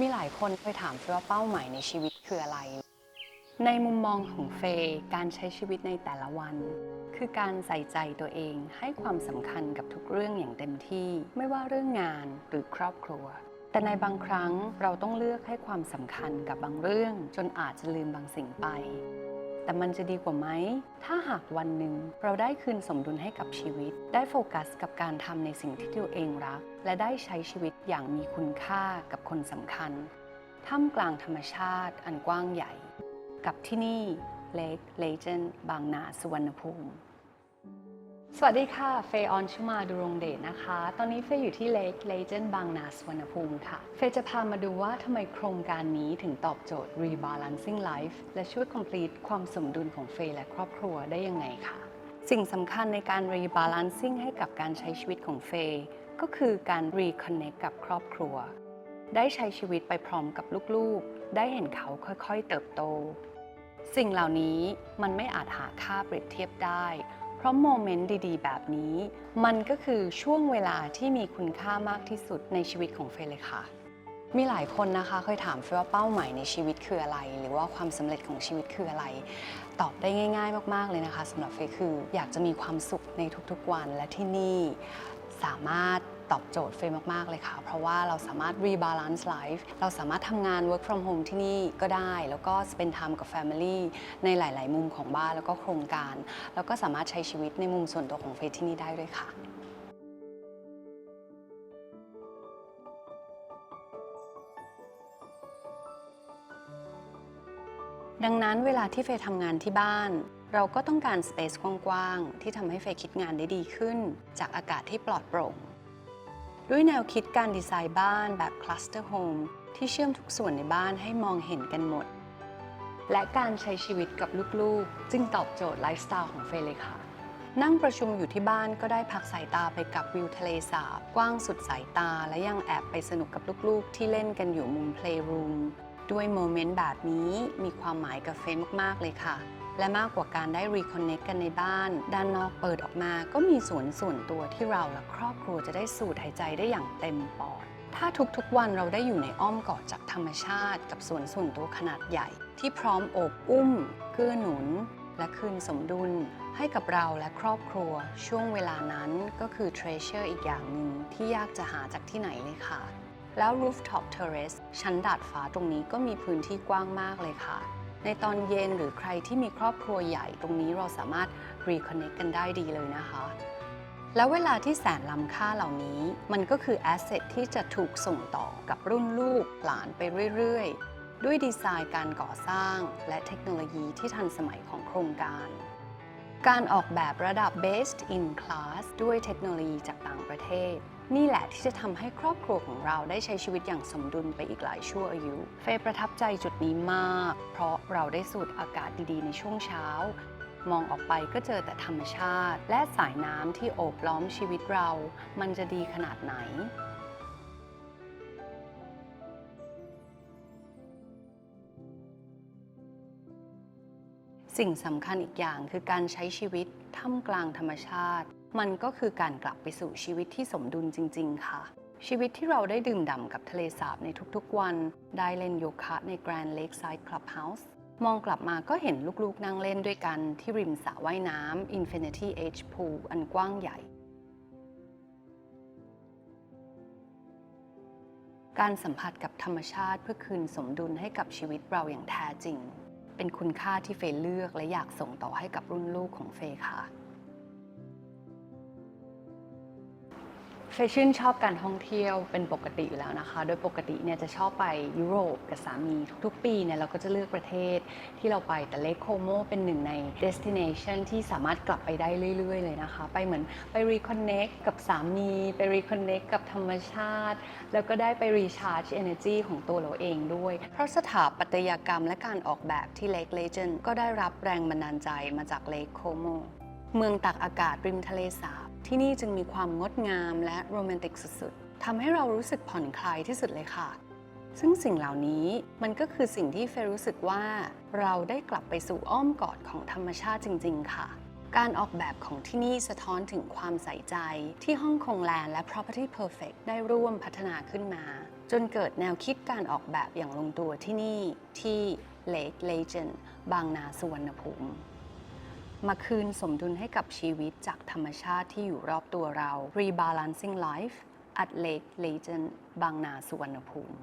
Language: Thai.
มีหลายคนเคยถามเฟยว่าเป้าหมายในชีวิตคืออะไร ในมุมมองของเฟยการใช้ชีวิตในแต่ละวัน คือการใส่ใจตัวเองให้ความสำคัญกับทุกเรื่องอย่างเต็มที่ ไม่ว่าเรื่องงานหรือครอบครัว แต่ในบางครั้งเราต้องเลือกให้ความสำคัญกับบางเรื่อง จนอาจจะลืมบางสิ่งไป แต่มันจะดีกว่าไหม ถ้าหากวันหนึ่งเราได้คืนสมดุลให้กับชีวิต ได้โฟกัสกับการทำในสิ่งที่ตัวเองรัก และได้ใช้ชีวิตอย่างมีคุณค่ากับคนสำคัญ ท่ามกลางธรรมชาติอันกว้างใหญ่ กับที่นี่เลกเลเจนบางนาสุวรรณภูมิ สวัสดีค่ะ เฟยออนชุมาดุรงเดชนะคะ ตอนนี้เฟยอยู่ที่เลกเลเจนบางนาสวรรณภูมิค่ะ เฟยจะพามาดูว่าทำไมโครงการนี้ถึงตอบโจทย์ Rebalancing Life และช่วย complete ความสมดุลของเฟยและครอบครัวได้ยังไงค่ะ สิ่งสำคัญในการ Rebalancing ให้กับการใช้ชีวิตของเฟยก็คือการ Reconnect กับครอบครัว ได้ใช้ชีวิตไปพร้อมกับลูกๆ ได้เห็นเขาค่อยๆ เติบโต สิ่งเหล่านี้มันไม่อาจหาค่าเปรียบเทียบได้ เพราะโมเมนต์ดีๆ แบบนี้ มันก็คือช่วงเวลาที่มีคุณค่ามากที่สุดในชีวิตของเฟยเลยค่ะ มีหลายคนนะคะเคยถามเฟยว่าเป้าหมายในชีวิตคืออะไร หรือว่าความสำเร็จของชีวิตคืออะไร ตอบได้ง่าย ๆ มากๆเลยนะคะสำหรับเฟยคืออยากจะมีความสุขในทุกๆวันและที่นี่สามารถ ตอบโจทย์เฟยมาก ๆ เลยค่ะ เพราะว่าเราสามารถ rebalance life เราสามารถทำงาน work from home ที่นี่ก็ได้ แล้วก็ spend time กับ family ในหลาย ๆ มุมของบ้านแล้วก็โครงการ แล้วก็สามารถใช้ชีวิตในมุมส่วนตัวของเฟยที่นี่ได้ด้วยค่ะดังนั้นเวลาที่เฟยทำงานที่บ้าน เราก็ต้องการสเปซกว้างๆ ที่ทำให้เฟยคิดงานได้ดีขึ้น จากอากาศที่ปลอดโปร่ง ด้วยแนวคิดการดีไซน์บ้านแบบคลัสเตอร์โฮมที่เชื่อมทุกส่วนในบ้านให้มองเห็นกันหมด และการใช้ชีวิตกับลูกๆ จึงตอบโจทย์ไลฟ์สไตล์ของเฟยเลยค่ะ นั่งประชุมอยู่ที่บ้านก็ได้พักสายตาไปกับวิวทะเลสาบ กว้างสุดสายตา และยังแอบไปสนุกกับลูกๆ ที่เล่นกันอยู่มุมเพลย์รูมด้วยโมเมนต์แบบนี้มีความหมายกับเฟยมากๆเลยค่ะ และมากกว่าการได้รีคอนเน c กกันในบ้าน ด้านนอกเปิดออกมาก็มีสวนส่วนตัวที่เราและครอบครัวจะได้สูดหายใจได้อย่างเต็มปอด ถ้าทุกๆวันเราได้อยู่ในอ้อมกอดจากธรรมชาติ กับสวนส่วนตัวขนาดใหญ่ ที่พร้อมโอบอุ้มเกื้อหนุน และคืนสมดุล ให้กับเราและครอบครัว ช่วงเวลานั้นก็คือ treasure อีกอย่างหนึ่งที่ยากจะหาจากที่ไหนเลยค่ะ แล้ว rooftop terrace ชั้นดาดฟ้าตรงนี้ก็มีพื้นที่กว้างมากเลยค่ะ ในตอนเย็นหรือใครที่มีครอบครัวใหญ่ตรงนี้เราสามารถรีคอนเนคกันได้ดีเลยนะคะ แล้วเวลาที่แสนล้ำค่าเหล่านี้ มันก็คือแอสเซทที่จะถูกส่งต่อกับรุ่นลูกหลานไปเรื่อยๆ ด้วยดีไซน์การก่อสร้าง และเทคโนโลยีที่ทันสมัยของโครงการ การออกแบบระดับ best in class ด้วยเทคโนโลยีจากต่างประเทศ นี่แหละที่จะทำให้ครอบครัวของเราได้ใช้ชีวิตอย่างสมดุลไปอีกหลายชั่วอายุ เฟยประทับใจจุดนี้มาก เพราะเราได้สูดอากาศดีๆ ในช่วงเช้า มองออกไปก็เจอแต่ธรรมชาติ และสายน้ำที่โอบล้อมชีวิตเรา มันจะดีขนาดไหน สิ่งสำคัญอีกอย่างคือการใช้ชีวิตท่ามกลางธรรมชาติ มันก็คือการกลับไปสู่ชีวิตที่สมดุลจริง ๆ ค่ะ ชีวิตที่เราได้ดื่มด่ำกับทะเลสาบในทุกๆวัน ได้เล่นโยคะใน Grand Lakeside Clubhouse มองกลับมาก็เห็นลูกๆนั่งเล่นด้วยกันที่ริมสระว่ายน้ำ Infinity Edge Pool อันกว้างใหญ่ การสัมผัสกับธรรมชาติเพื่อคืนสมดุลให้กับชีวิตเราอย่างแท้จริง เป็นคุณค่าที่เฟยเลือก และอยากส่งต่อให้กับรุ่นลูกของเฟยค่ะ เฟยชื่นชอบการท่องเที่ยวเป็นปกติอยู่แล้วนะคะ โดยปกติเนี่ยจะชอบไปยุโรปกับสามีทุกๆ ปีเนี่ยเราก็จะเลือกประเทศที่เราไปแต่เลคโคโมเป็นหนึ่งใน destination ที่สามารถกลับไปได้เรื่อย ๆ เลยนะคะ ไปเหมือนไป reconnect กับสามี ไป reconnect กับธรรมชาติ แล้วก็ได้ไป recharge energy ของตัวเราเองด้วย เพราะสถาปัตยกรรมและการออกแบบที่ Lake Legend ก็ได้รับแรงบันดาลใจมาจาก Lake Como เมืองตักอากาศริมทะเลสาบ ที่นี่จึงมีความงดงามและโรแมนติกสุดๆทำให้เรารู้สึกผ่อนคลายที่สุดเลยค่ะ ซึ่งสิ่งเหล่านี้มันก็คือสิ่งที่เฟยรู้สึกว่า เราได้กลับไปสู่อ้อมกอดของธรรมชาติจริง ๆ ค่ะ การออกแบบของที่นี่สะท้อนถึงความใส่ใจที่ห้องคงแลนด์และ Property Perfect ได้ร่วมพัฒนาขึ้นมา จนเกิดแนวคิดการออกแบบอย่างลงตัวที่นี่ที่ Lake Legend บางนาสุวรรณภูมิ มาคืนสมดุลให้กับชีวิตจากธรรมชาติที่อยู่รอบตัวเรา Rebalancing Life at Lake Legend บางนาสุวรรณภูมิ